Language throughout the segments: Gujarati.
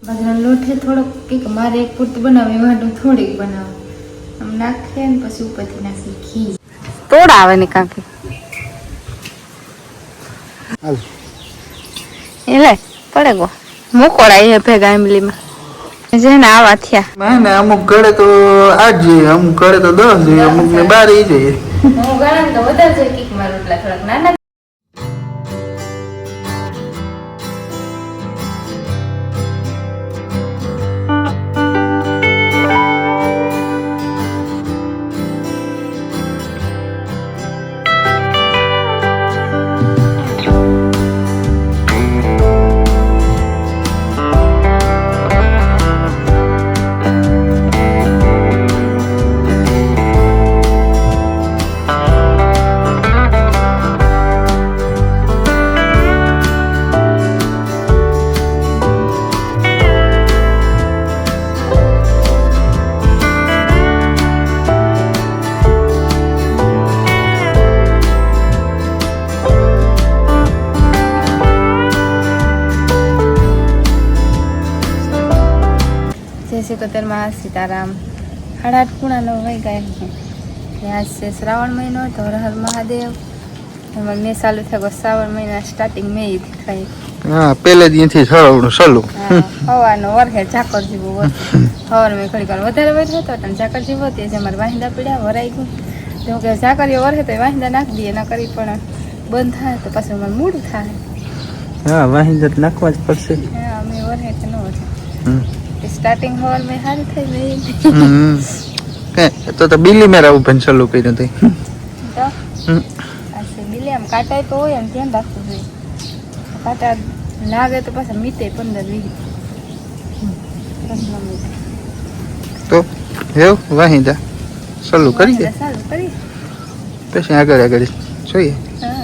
બાજરાનો લોટ છે થોડોક કંઈક મારે એક પૂરતી થોડીક બનાવું આમ નાખીએ ને પછી ઉપરથી નાખી ઘી તોડ આવે ને કાંકી. એટલે પડે ગો. મૂકોડા એ ભેગા એમલીમાં. જેને આવા થયા. ના અમુક ઘરે તો આઠ જોઈએ અમુક ઘરે તો દસ જોઈએ અમુક ને બાર જઈએ હું ગણા તો વધારે છે કંઈક મારા રોટલા થોડાક. નાના કતરમાં સીતારામ સાડા આઠ પૂણા નવ વાઈ ગયા છે. આજ છે શ્રાવણ મહિનો તો હર મહાદેવ. એમાં મેં ચાલુ થયો શ્રાવણ મહિના સ્ટાર્ટિંગ મેં થઈ હા પેલે દિનથી સળવણું સલું હવાનો વરખે ઝાકર જીવો હવાર મેં ઘડી વાર વધારે વર હતો અને ઝાકર જીવો તે જે મારે વાહિંદા પીડ્યા વરાઈ ગયું. તો કે ઝાકરીઓ વરખે તો વાહિંદા નાખી દઈએ ન કરી પણ બંધ થાય તો પાછું મારે મૂડ થાય. હા વાહિંદા નાખવા જ પડશે. હા અમે વરખે તો ન વધે. સ્ટાર્ટિંગ હવાર મેં સારી થઈ હમ. કે તો તો બિલી મેરા ઉપર સલું કર્યું તો? હમ. આ છે બિલે આમ કાંટા તો હોય એમ ધ્યાન રાખવું જોઈએ. કાંટા લાગે તો પાછા મીતે પંદર વીસ. તો એવું વાહિંદા સલું કરી દે. સારું કરી પછી આગળ આગળ જોઈએ. હા.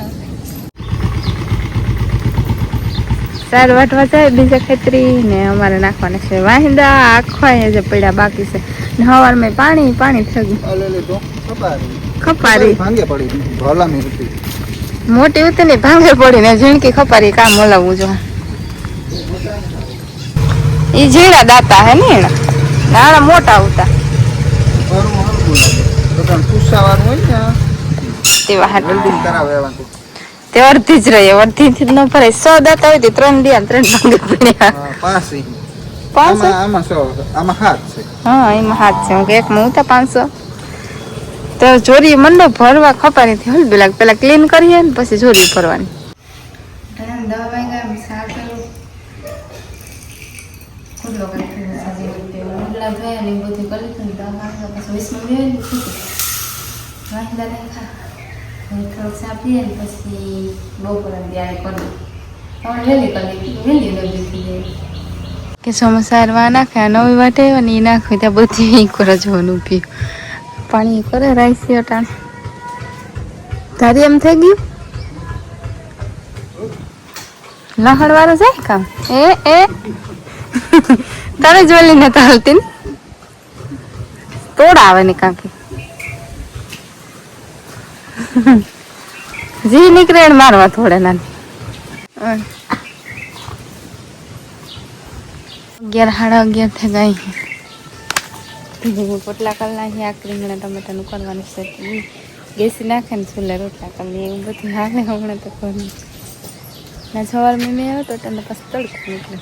સાર વાટવા જાય બીજા ખેતરી ને અમારે નાખવાના છે. વાંદા આખા જે પડ્યા બાકી છે. ને હવારમાં પાણી પાણી થઈ ગયું ખપારી. ભાંગે પડી મોટી ઉતી ને ભાંગે પડીને ઝીણકી ખપારી કામ મોલાવું જો. એ ઝીણા દાતા હે ને એના. નાના મોટા ઉતા તે વાહ ને કરાવે અડધી જ રહી અડધી થી ન ભરાય. સો દાતા હોય તે ત્રણ દિયા ત્રણ ભાંગે પડ્યા હા, પાંચ પાંચસો આમાં આમાં સો આમાં હાથ છે. હા એમાં હાથ છે. હું કે એકમાં ઉતા પાંચસો. તો જોરી મંડો ભરવા ખપારી થી હલ પેલા પેલા ક્લીન કરીએ ને પછી જોરી ભરવાની. દવા ઉંદરડા ધોયા ને પછી બપોરે ત્યારે કરી. પણ વહેલી કરી. વહેલી કરી દીધી. કે સમોસાર વા નાખ્યા, નવી વાટે આવ્યો ને એ નાખ્યું, ત્યાં બધી ઈ કરે જોવાનું પીયું પાણી કરે, રાઈસ અટાણ તારી એમ થઈ ગયું લહણ વાળું જાય કામ એ એ તારે જોઈ લઈને હાલતી ને તોડ આવે ને કાંકી જી નીકળે મારવા થોડે નાની. અગિયાર સાડા અગિયાર થઈ ગઈ હું પોટલા કરી નાખી આ રીંગણા ટમેટાનું કરવાનું છે. ગેસી નાખે ને ચૂલે રોટલા કરી એવું બધું હાલે હમણાં તો કરું ના સવાર મેં મેં આવ્યો તો તમે પછી તડકો નીકળે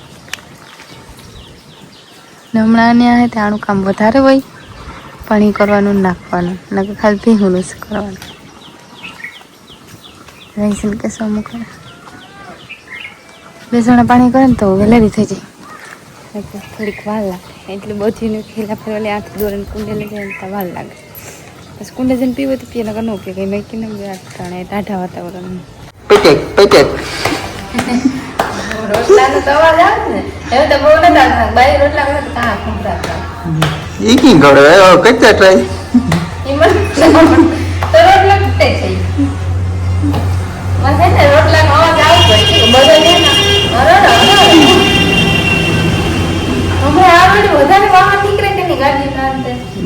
ને હમણાં ને ત્યાં આનું કામ વધારે હોય પણ એ કરવાનું નાખવાનું. નકર ખાલી ભીહુંનું જ કરવાનું. રહીશું કે શું અમુક વાર. બે જણા પાણી કરે ને તો વેલેરી થઈ જાય. થોડીક વાર લાગે. એટલે બધીને ખેલા ફેરવાલે આંખ દોરીને કુંડે લઈ જાય તો વાર લાગે. પછી કુંડે જઈને પીવો તો પીએ નકર ન પીએ કંઈ મેકીને ત્રણે ટાઢા વાતાવરણ. પેટેક પેટેક રોટલાનો તો અવાજ આવે ને? એવું તો બહુ નતા બાઈ રોટલા કરે તો કાં ખંભરાતા ઈ કી હવે કઈ ટ્રાય ઈમન તો રોટલા તૂટે છે.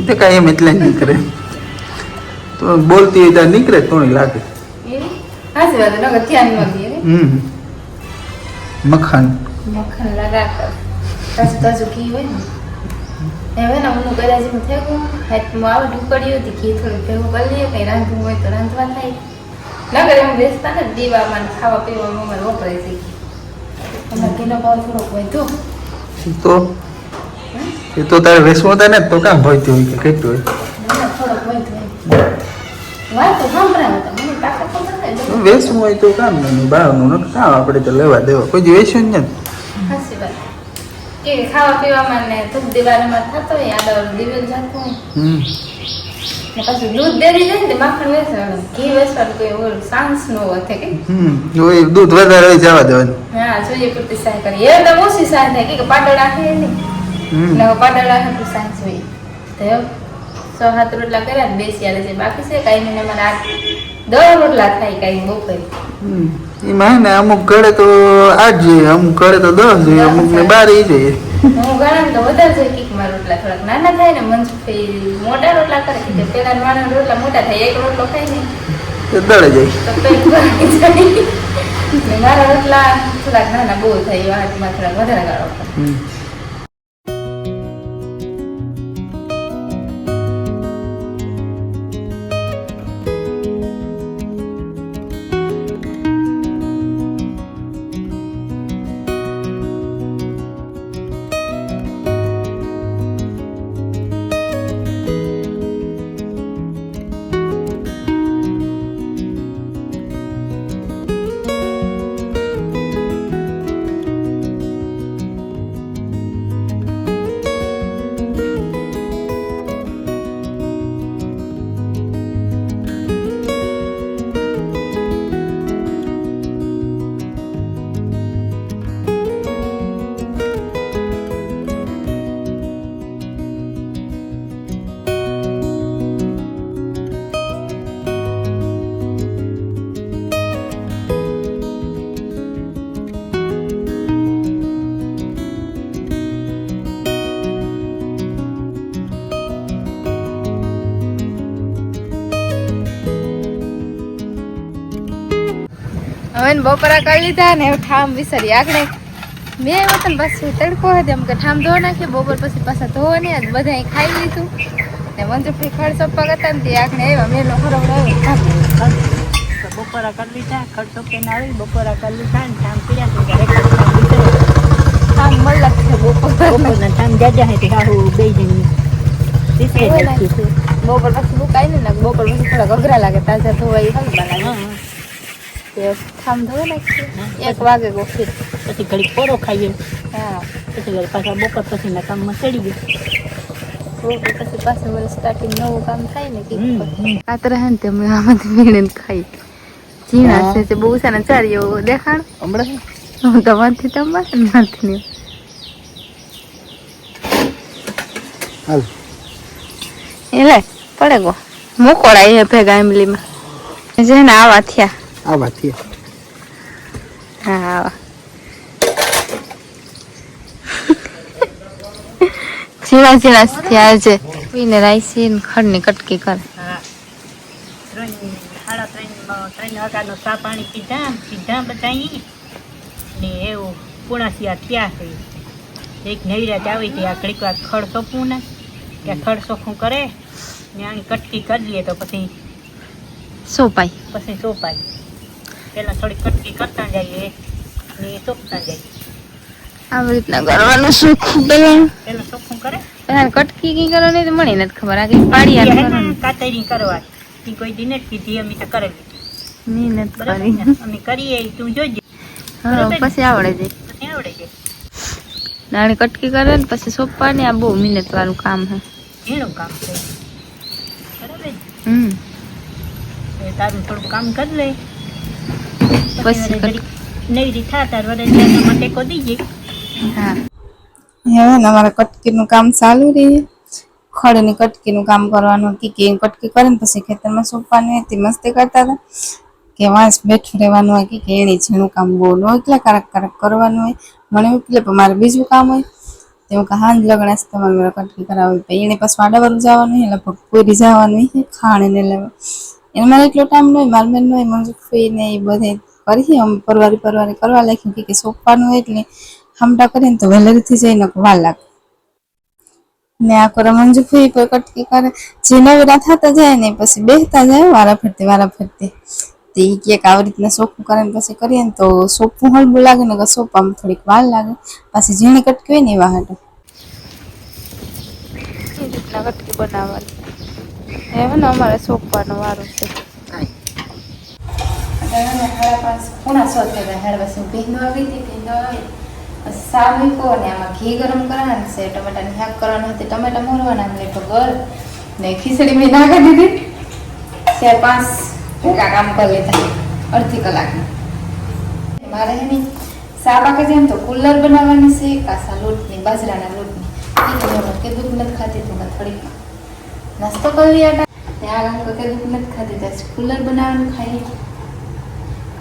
તો કાંઈ એમ એટલે નીકળે. તો બોલતી હોય નીકળે તો લાગે. હમ મખાન. મક્ખન લગા કર તાજું ઘી હોય ને. હવે ને હું થઈ ગયું હાથમાં આવે ઢુકડી હતી ઘી થોડું ભેગું કરી લઈએ. કંઈ રાંધવું હોય તો રાંધવા થાય. નગર એમ બેસતા ને દીવામાં ખાવા પીવામાં અમારે વપરાય છે અમારે ઘીનો ભાવ થોડોક વધ્યો. તો? એ તો તારે વેસવું હતા ને તો કામ ભરતી હોય કે કેટલું હોય. વેસવું હોય તો કામ નહીં બહારનું ન કામ આપણે તો લેવા દેવા. કોઈ દી વેચ્યું જ નથી. ખાવા પીવામાં ને ધૂપ દિવાળીમાં થતો હોય આડાવાળું દિવેલ જતું હોય. પાછું દૂધ ડેરી જાય ને તે માખણ વેચવાનું ઘી વેચવાનું કોઈ ઓલું સાંસ નો વધે કે. હમ દૂધ વધારે હોય જવા દેવાનું. હા જોઈએ પૂરતી સહાય કરી એ તો ઓછી સહાય થાય કે પાટણ રાખે નહીં. હવે પાટણ રાખે તો સો સાત રોટલા કર્યા ને બેસી આવે છે. બાકી છે કઈ મને મને આ દસ રોટલા થાય કઈ બપોરે. એમાં ને અમુક ઘરે તો આઠ જોઈએ અમુક ઘરે તો દસ જોઈએ અમુક ને બાર ઈ જોઈએ. હું ઘણા તો વધારે છે કીકમાં રોટલા થોડાક. નાના થાય ને મનસુખી મોટા રોટલા કરે કે પેલા નાના રોટલા મોટા થાય એક રોટલો ખાય ને તો દળે જાય. તો પેટ ભરાઈ જાય. મારા રોટલા થોડાક નાના બહુ થાય એવા હાથમાં થોડાક વધારે ગાળો હવે બપોરા કરી લીધા ને હવે ઠામ વિસરી આગળ બે વતન પાછું તડકો હતો એમ કે ઠામ ધો નાખીએ બપોર પછી પાછા ધોવાની ને બધા ખાઈ લીધું. ને મંજુફી ખડ સપ્પા કરતા ને તે આગળ આવ્યા. મેં ખરવડો બપોરા કરી લીધા કે ના આવી બપોરા કરી લીધા ને ઠામ પીડ્યા તો ઠામ મલક છે બપોર. ઠામ જાજા હે તે હાહુ બે જણી. બપોર પછી બુકાઈ ને ને બપોર પછી થોડા અઘરા લાગે તાજા ધોવાય હલવા લાગે હા. તે નાખીએ એક વાગે ગોખી પછી ઘડી કોરો ખાઈએ. હા. પછી ઘડી પાછા બપોર પછીના કામમાં ચડી ગયું પછી પાછું વળી સ્ટાર્ટિંગ નવું કામ થાય ને કે. કાતર હે ને તે અમે આમાંથી વીણીને ખાઈ. ઝીણા છે તે બહુ સારા ચારી એવો દેખાણ. હમણાં હું તો માથી તમારે ને નહીં હાલ. એટલે પડે ગો. મોકોળા એ ભેગા એમલીમાં. જેને આવા થયા. આ વાત છે હા. ઝીણા ઝીણા થયા છે પીને રાઈસી ખડની કટકી કરે. હા. ત્રણ સાડા ત્રણ ત્રણ વાગ્યાનો ચા પાણી પીધા પીધા બધાય. ને એવું પુણાસિયા થયા છે. એક નૈરાજ આવી હતી આ ઘડીક વાર ખડ સોંપવું ને કે ખડ સોખું કરે. ને આની કટકી કરી લઈએ તો પછી સોપાય. પછી સોંપાય. પહેલાં થોડી કટકી કરતા જઈએ ને સોંપતા જઈએ. આવી રીતના કરવાનું સુખ પેલા પહેલાં સોખું કરે. પેલા કટકી કઈ કરવાની તો મને નથી ખબર. આ કઈ પાડી આવે કાતરી કરવા. એ કોઈ દિને કીધી અમે તો કરેલી ની નથી કરી અમે કરીએ તું જોજે. હા પછી આવડે પછી આવડે છે. નાની કટકી કરે ને પછી સોંપવાની આ બહુ મહેનત વાળું કામ છે. એનું કામ છે. બરાબર હમ. તારું થોડું કામ કરી લે. અમારે કટકીનું કામ ચાલુ રહે. ખડની કટકીનું કામ કરવાનું કીકી કે કટકી કરે ને પછી ખેતરમાં સોંપવાની હોય તે મસ્તી કરતા હતા. કે વાંસ બેઠું રહેવાનું હોય કે એની ઝીણું કામ બહુ ન હોય એટલે કારક કારક કરવાનું હોય. મને એટલે પણ મારે બીજું કામ હોય. તે કે હાંજ લગણાશ તમારે મારે કટકી કરાવવી પછી એને પાછું આડાવાળું જવાનું હોય લગભગ પૂરી જવાનું હોય ખાણીને લેવા. એને મારે એટલો ટાઈમ નહીં મારે મેં ન હોય મંજુ નહીં ને એ બધે. કરીએ અમે પરવારી પરવારી કરવા લાગ્યું કે સોંપવાનું હોય એટલે હમડા કરીને તો વહેલરીથી જઈને વાર લાગે. ને આ કરો મંજુ ફૂઈ પર કટકી કરે. જે નવીરા થતા જાય ને પછી બેહતા જાય વારા ફરતે વારા ફરતે. તે ઈ કે આવી રીતના સોપું કરે ને પછી કરીએ ને તો સોપું હળવું લાગે ને કે થોડીક વાર લાગે. પછી ઝીણી કટકી હોય ને એવા હાટો. રીતના કટકી બનાવવાની? એમ ને અમારે સોંપવાનો વારો છે. સાડા પાંચ પૂણા સો થઈ ગયા પછી ભીંદો આવી હતી ભીંદો આવી પછી સા મૂક્યો અને આમાં ઘી ગરમ કરવાના છે ટમેટાની શાક કરવાનું હતી ટમેટા મોરવાના ને તો ગર ને ખીચડી મેં નાખી દીધી ચાર પાંચ ટકા કામ કરી લીધા અડધી કલાકની મારે હે ને સા પાકે છે તો કુલર બનાવવાની છે કાસા લોટની બાજરાના લોટની કે કે નથી ખાતી તું થોડીક નાસ્તો કરી રહ્યા ત્યાં આગળ તો કીધું નથી ખાતી કુલર બનાવવાનું ખાઈ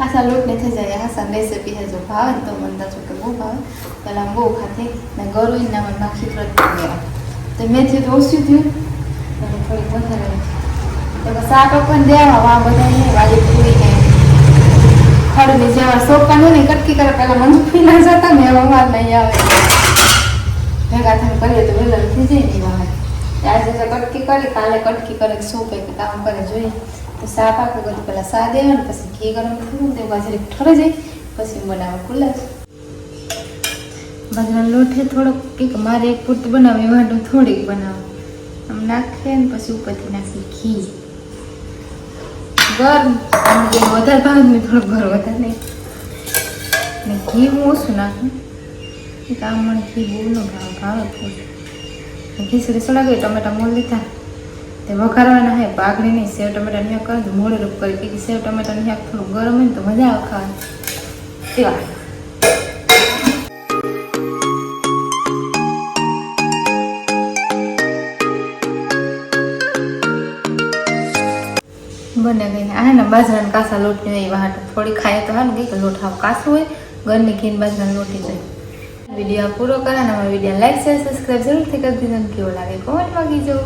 ખાસા લોટ ને થઈ જાય હાસા રેસીપી હે જો ભાવે તો મને દાચો કે બહુ ભાવે પહેલાં બહુ ખાતી ને ગરું ના મને માખી પ્રત ગયા તો મેથી તો ઓછું થયું અને થોડીક વધારે તો બસ આ પપ્પાને દેવા વા બધા વાલી પૂરી ને ખડની જેવા સોપાનું ને કટકી કરે પહેલા પી ના જતા ને એવા વાર નહીં આવે ભેગા થઈને કરીએ તો વેલા થઈ જાય ને એવા હાથ આજે તો કટકી કરી કાલે કટકી કરે સોપે કે કામ કરે જોઈએ તો સા પાકે બધું પહેલાં સા દેવાનું પછી ઘી ગરમ થયું તે બાજરી ઠરે જાય પછી બનાવે કુલ્લા બાજરા લોઠે થોડોક કંઈક મારે એક પૂરતું બનાવે એ માટે થોડીક બનાવું આમ નાખે ને પછી ઉપરથી નાખી ઘી ગરમ વધારે ભાવ ને થોડુંક ઘર વધારે નહીં ને ઘી હું ઓછું નાખું કામ મને ઘી બહુ ભાવ ભાવે ભાવે થોડું ખીચડી સળાવી ટમેટા મોલ લીધા તે વઘારવાના હે નહીં સેવ ટમેટા ન્યા કરે મોડે રૂપ કરી કે સેવ ટમેટા ન્યા થોડું ગરમ હોય ને તો મજા આવે ખાવાની. તેવા બને ગઈને આ ને બાજરાના કાસા લોટની હોય એવા થોડી ખાઈએ તો હાલ ગઈ લોટ હાવ કાસું હોય ઘરની ઘીન બાજરાના લોટી જાય. વીડિયો પૂરો કરે ને અમારા વીડિયો લાઈક શેર સબસ્ક્રાઈબ જરૂરથી કરી દીધો કેવો લાગે કોમેન્ટમાં કીજો.